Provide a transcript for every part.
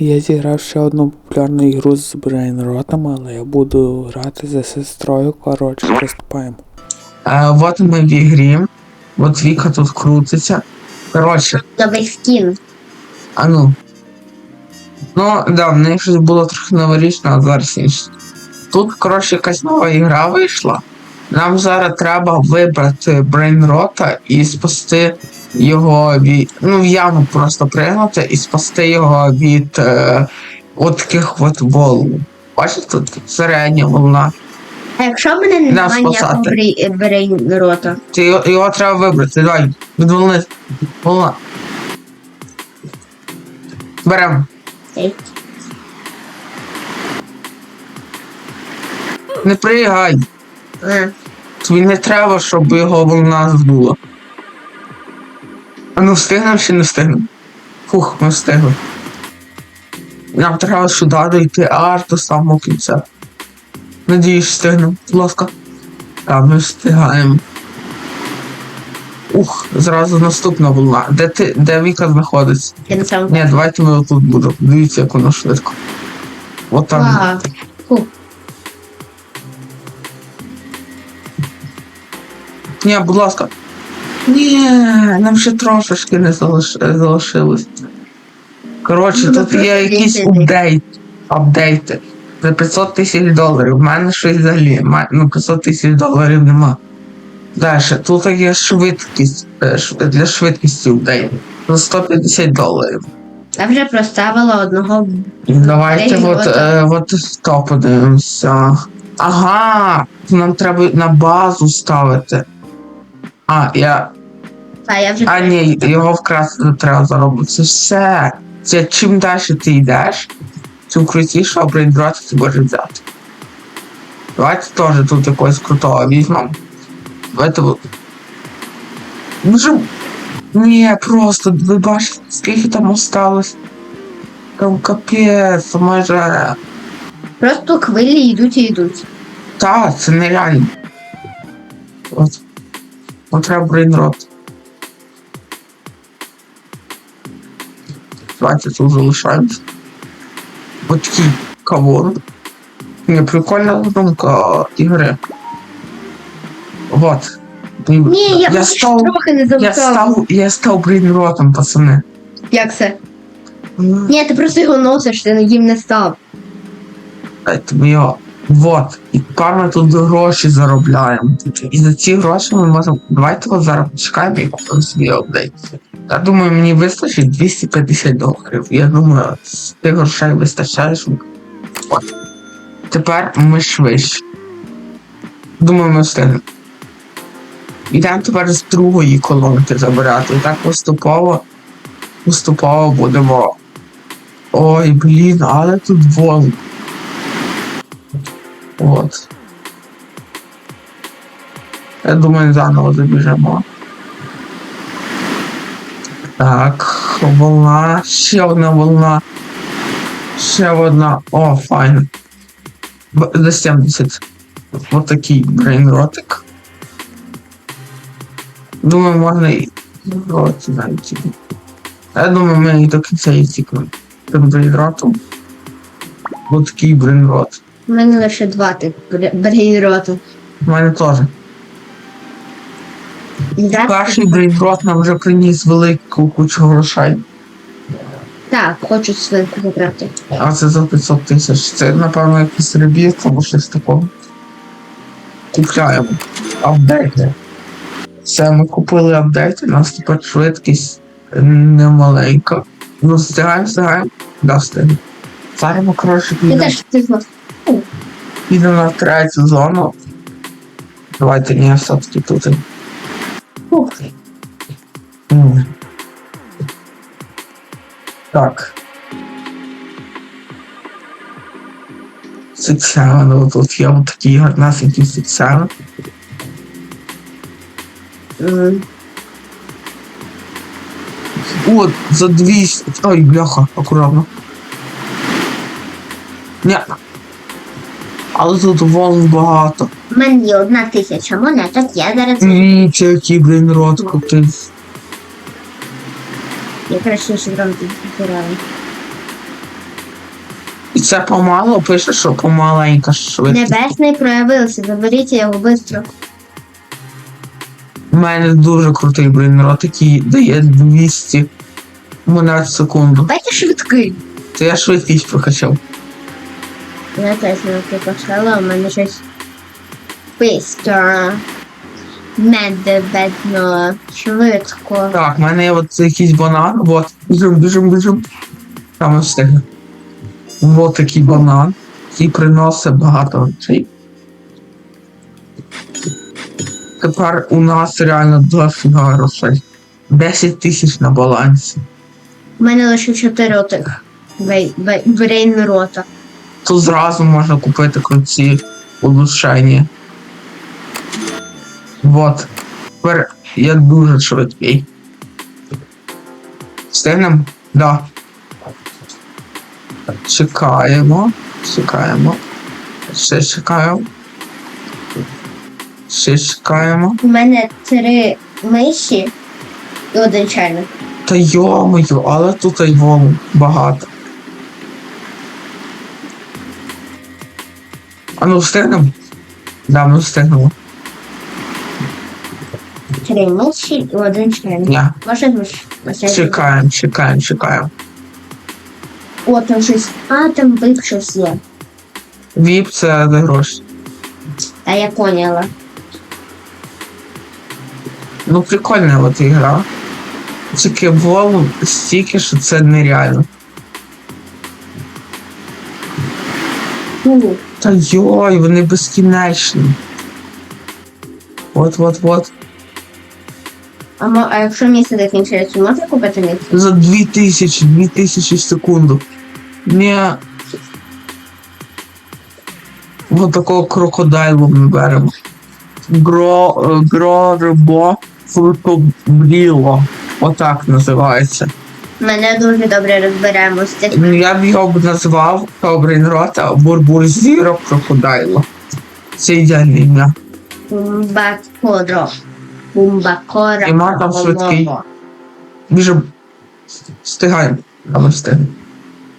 Я зіграв ще одну популярну ігру з брейнротами, але я буду грати за сестрою. Коротше, приступаємо. А, от ми в ігрі. От Віка тут крутиться. Коротше, Новий скін. а ну. Ну, да, в неї щось було трохи новорічно, а зараз інше. Тут, коротше, якась нова ігра вийшла. Нам зараз треба вибрати брейнрота і спасти його від. Ну, в яму просто пригнути і спасти його від е, от таких от волн. Бачите, тут середня волна. А якщо в мене Нас немає ніякого спасати. брей- брейнрота? Ти його, його треба вибрати. Давай, від волни. Волна. Берем. Окей. Не пригай. А, Тобі не треба, щоб його волна здула. А ну встигнемо чи не встигнемо? Фух, ми встигли. Нам треба сюди дойти аж до самого кінця. Надіюсь, встигнемо, будь ласка. Так, ми встигаємо. Ух, зразу наступна волна. Де ти, де Віка знаходиться? я. Ні, давайте ми отут будемо. Дивіться, як воно швидко. От Ні, будь ласка. Ні, нам ще трошечки не залиш... залишилось. Коротше, Ну, тут є якісь апдейт. апдейти. За 500 тисяч доларів. У мене щось взагалі. Ну, 500 тисяч доларів нема. Далі, тут є швидкість е, для швидкості апдейт. За 150 доларів. Я вже проставила одного. Давайте Ей, от, от. е, от то подивимося. Ага, нам треба на базу ставити. А, я. А я вже А ні, його вкрасти не треба заробити. Це все. Це чим далі ти йдеш, тим крутіше брейндрот ти можеш взяти. Давайте теж тут якогось крутого візьмемо. Давайте. Може. Ні, просто ви бачите, скільки там осталось. Там капець, майже. просто хвилі йдуть і йдуть. Та, це нереально. От. От треба брейнрот. Давайте тут залишаємось. От такий кавон. Ні, прикольна думка ігри. Вот. Ні, я, я став, трохи не я завтав. став, я став брейнротом, пацани. Як це? Ні, ти просто його носиш, ти їм не став. Мені його. Вот. І ми тут гроші заробляємо. І за ці гроші ми можемо. Давайте от зараз почекаємо і купимо собі апдейт. Я думаю, мені вистачить 250 доларів. Я думаю, тих грошей вистачає. щоб- От. Тепер ми швидше. Думаю, ми встигнемо. Ідемо тепер з другої колонки забирати. І так поступово. Поступово будемо. Ой, блін, але тут волн. От. Я думаю, заново забіжемо. Так, волна, ще одна волна. Ще одна. О, файно. Б- За 70. Ось такий брейнротик. Думаю, можна і. От, навіть. Я думаю, ми і до кінця і тікнемо. Тим брейнротом. Ось такий брейнрот. У мене лише два тих бре- брейнроту. У мене теж. Зараз- Перший брейнрот нам вже приніс велику кучу грошей. Так, хочу свинку забрати. А це за 500 тисяч. Це, напевно, якийсь ребіт або щось такого. Купляємо. Апдейти. Все, ми купили апдейти, у нас тепер швидкість немаленька. Ну, встигаємо, встигаємо. Да, встигаємо. Зараз коротше, підемо, підемо на третю зону. Давайте, ні, все-таки тут. Так. Ну тут є такий гарнасенький сексян. М. От, за 200. Ой, бляха, акуратно. Ні. Але тут волн багато. У мене є одна тисяча монеток, я зараз Ні, це який, блін, рот крутий. я краще ще зробити збираю. І це помало, пише, що помаленька швидкість. Небесний проявився, заберіть його швидко. У мене дуже крутий брейнрот, який дає 200 монет в секунду. Дайте швидкий. То я швидкість прокачав. Я теж не покачала, у мене щось бистро. Медведно, швидко. Так, в мене є от якийсь банан, от, біжим, біжим, біжим. Там не встигне. От такий банан, який приносить багато речей. Тепер у нас реально дофіга грошей. 10 тисяч на балансі. У мене лише чотири отих брейнрота. Тут зразу можна купити круті улучшення. Вот. Тепер я дуже швидкий. Встигнем? Да. Чекаємо. Чекаємо. Ще чекаємо. Ще чекаємо. У мене три миші і один чайник. Та йомою, але тут його багато. А ну встигнемо? Да, ми. Три миші і один чайник. Ні. Може миш? Може, Чекаємо, чекаємо, чекаємо. О, там щось. А, там вип щось є. Віп це за гроші. А я поняла. Ну прикольна от ігра. Тільки волу стільки, що це нереально. Фу. Та йой, вони безкінечні. От, от, от. А, мо- а якщо місце закінчується, можна купити місце? За 2000, 2000 в секунду. Не. Вот такого крокодайлу ми беремо. Гро, е, грорбо фрутобріло. Отак називається. Мене дуже добре розберемо з Ну, Я б його б назвав Кобрінрота Бурбурзіро Крокодайло. Це ідеальне ім'я. бумбакодро. Бумбакора. І мар там швидкий. Дуже встигаємо, а ми.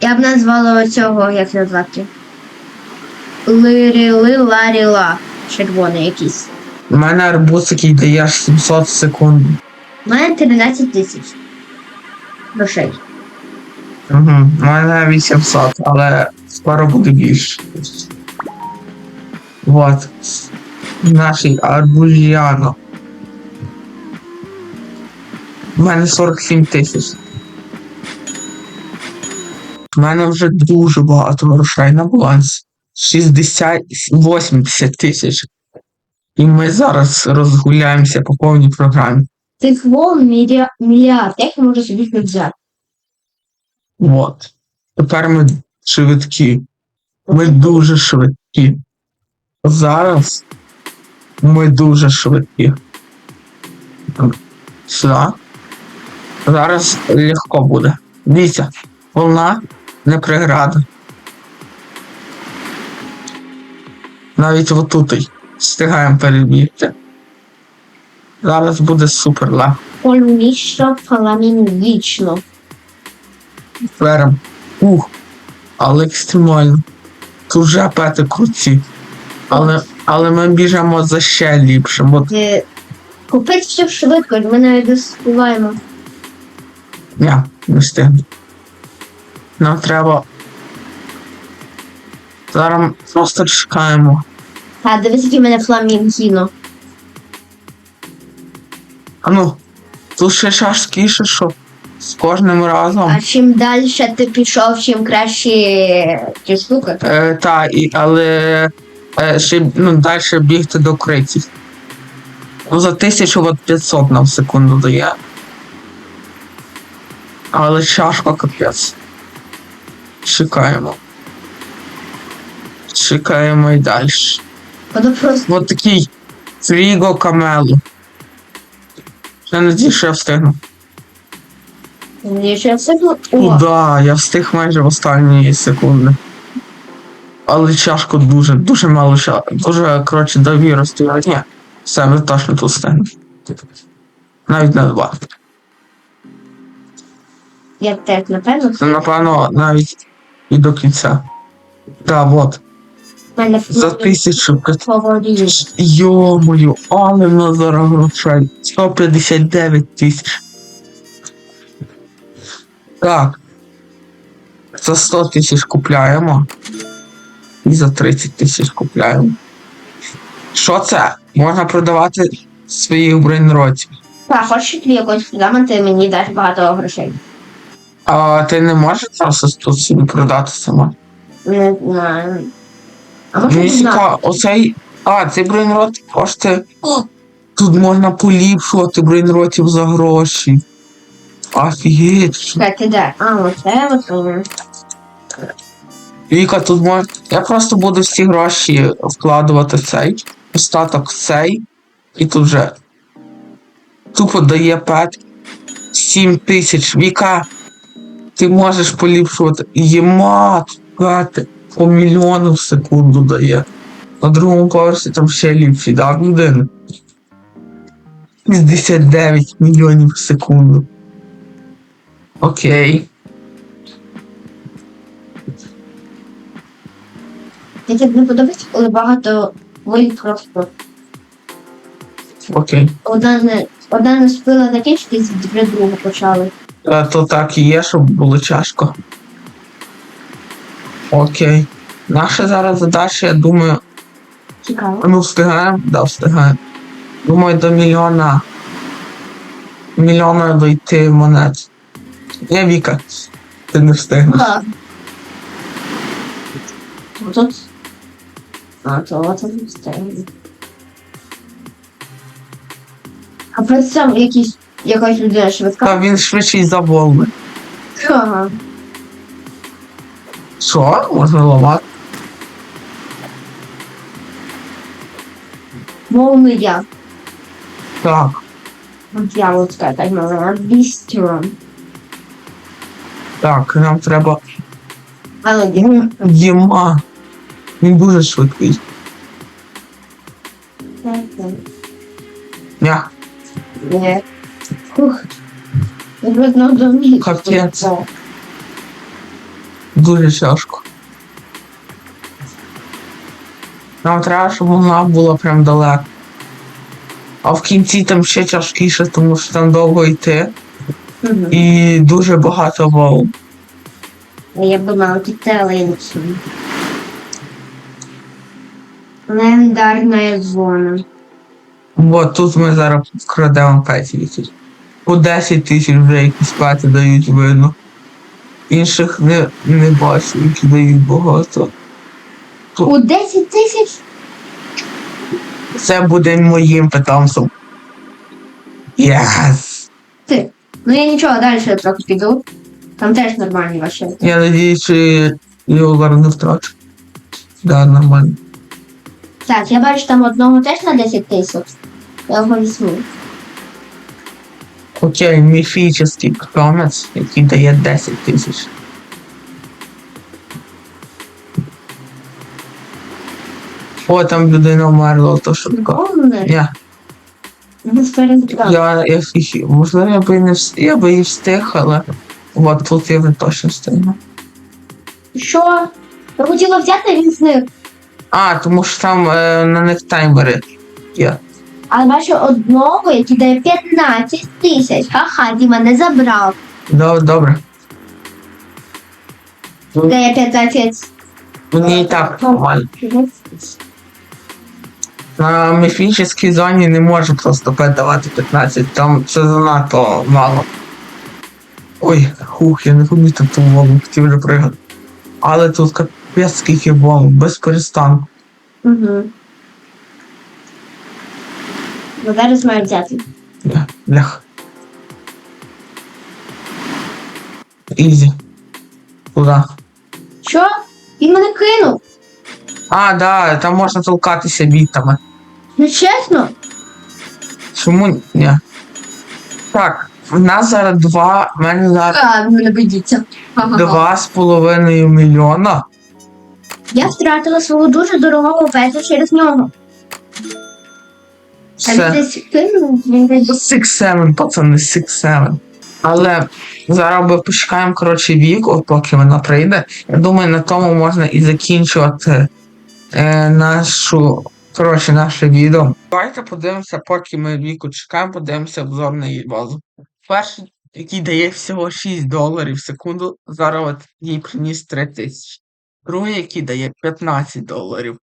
Я б назвала цього, як назвати. Лирили ларіла. Червоний якийсь. У мене арбуз, який дає 700 секунд. У мене 13 тисяч. Грошей. Угу. У мене 800, але скоро буде більше. Вот. Наш арбузіано. У мене 47 тисяч. У мене вже дуже багато грошей на балансі. 60, 80 тисяч. І ми зараз розгуляємося по повній програмі. Цих вол мільярд. Як я можу собі їх взяти? От. Тепер ми швидкі. Ми дуже швидкі. Зараз ми дуже швидкі. Сюди. Зараз легко буде. Дивіться, волна не преграда. Навіть отут встигаємо перебігти. Зараз буде супер легко. Полуміщо фаламінічно. Ферм. Ух, але екстремально. Тут вже пети круті. Але, але ми біжимо за ще ліпшим. От Е, Купити все швидко, ми навіть не співаємо. я не встигну. Нам треба. Зараз просто чекаємо. А дивись, який в мене фламінкіно. А ну, тут ще шашкіше, що з кожним разом. А чим далі ти пішов, чим краще ті штуки. Е, та, і, але е, ще ну, далі бігти до критів. Ну, за 1500 нам секунду дає. Але чашка капець. Чекаємо. Чекаємо і далі. Воно просто От такий фріго камело. Я надію, що я встигну. Ну О, да, я встиг майже в останні секунди. Але чашку дуже, дуже мало ча. Дуже, коротше, довіро стояли. Ні, все, ми точно тут встигнемо. Навіть на два. я теж, напевно. Напевно, навіть і до кінця. Да, вот. За тисячу. Йо-моє, але в зараз грошей. 159 тисяч. Так. За 100 тисяч купляємо. І за 30 тисяч купляємо. Що це? Можна продавати своїх брейнротів. Так, хочеш тобі якось ти мені даш багато грошей. А ти не можеш зараз тут собі продати сама? Не знаю. А може Мені цікаво, оцей. А, цей брейнрот коштує. Тут можна поліпшувати брейнротів за гроші. Офігеть. що- Чекай, ти де? А, оце. Віка, тут можна. Я просто буду всі гроші вкладувати в цей. Остаток в цей. І тут вже. Тупо дає пет 7 тисяч. Віка. Ти можеш поліпшувати. Єма, тут по мільйону в секунду дає. На другому поверсі там ще ліпші, да, людини? 59 мільйонів в секунду. Окей. Мені не подобається, коли багато волі просто. Окей. Одна не, одна не спила закінчитись, вже другу почали. Е, То так і є, щоб було тяжко. Окей. Наша зараз задача, я думаю, Цікаво. ми встигаємо? Да, встигаємо. Думаю, до мільйона. Мільйона дойти монет. Я Віка. Ти не встигнеш. Ага. Тут. А, то от он стоїть. А при цьому якісь, якась людина швидка. Та він швидший за волни. Ага. Що? Можна ламати? Волни я. Так. От я от так мала. Бістрон. Так, нам треба. Ну, Єма. Він дуже швидкий. Ня. Ні. Ух. Я видно домі. Капець. Дуже тяжко. Нам треба, щоб вона була прям далеко. А в кінці там ще тяжкіше, тому що там довго йти. Мгм. І дуже багато волн. Я б мала кітелинцю. Легендарна зона. От тут ми зараз вкрадемо 5 тисяч. По 10 тисяч вже якісь п'яти дають видно. Інших не, не бачу, які дають багато. У 10 тисяч? Це буде моїм питомцем. Єс! Ти. Ну я нічого, далі трохи піду. Там теж нормальні ваші. Я надіюсь, що його зараз не втрачу. Да, нормально. Так, я бачу там одного теж на 10 тисяч. Я його візьму. Окей, міфічний питомець, який дає 10 тисяч. О, там людина вмерла, то що я, я, їх- можливо, я би і не встиг, я би і встиг, але от тут я вже точно встигну. Що? Я хотіла взяти він зник. А, тому що там е, на них таймери є. Але бачу одного, який дає 15 тисяч. Ха-ха, Діма не забрав. Добре, добре. Дає 15. Мені і так нормально. На міфічній зоні не можу просто давати 15, там це занадто мало. Ой, хух, я не помітив ту волну, хотів вже пригати. Але тут капець скільки волн, без перестанку. Угу. Ну, зараз маю взяти. Бля, Блях. Ізі. Куда? Що? Він мене кинув. А, да, там можна толкатися бітами. Ну чесно? Чому ні? Так, в нас зараз два, в мене зараз А, мене боїться. два з половиною мільйона. Я втратила свого дуже дорогого петя через нього. Десь кинув, 6-7, пацани, 6-7. Але Зараз ми почекаємо, коротше, вік, от поки вона прийде. Я думаю, на тому можна і закінчувати е, нашу, коротше, наше відео. Давайте подивимося, поки ми віку чекаємо, подивимося обзор на її базу. Перший, який дає всього 6 доларів в секунду, зараз от їй приніс 3 тисячі. Другий, який дає 15 доларів,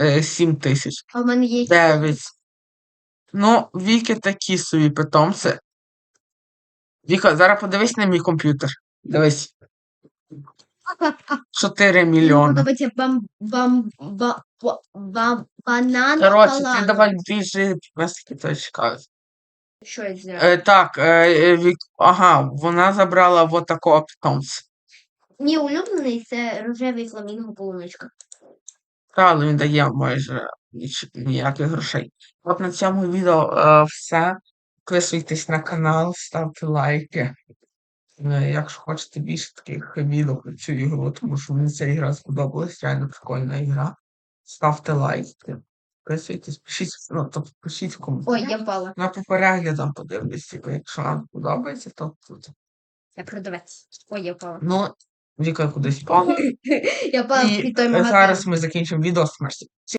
е, 7 тисяч. А в мене є 9. Ну, Віки такі собі питомці. Віка, зараз подивись на мій комп'ютер. Дивись. 4 Мені мільйони. подобається бам бам ба, ба, ба, банан. Коротше, ти давай біжи, нас то чекають. Що я зробила? Е, так, е, е, Вік, ага, вона забрала вот такого питомця. Мій улюблений це рожевий фламінго полуничка. Та, але він дає майже ніяких грошей. От на цьому відео е, все. Підписуйтесь на канал, ставте лайки. Е, Якщо хочете більше таких відео про цю ігру, тому що мені ця ігра сподобалась, реально прикольна ігра. Ставте лайки, підписуйтесь, пишіть, ну, тобто пишіть в коментарях. Ой, я впала. На по переглядам подивлюсь, типу, якщо вам подобається, то тут. Я продавець. Ой, я впала. Ну, Віка кудись впала. Я впала І під той магазин. зараз ми закінчимо відео.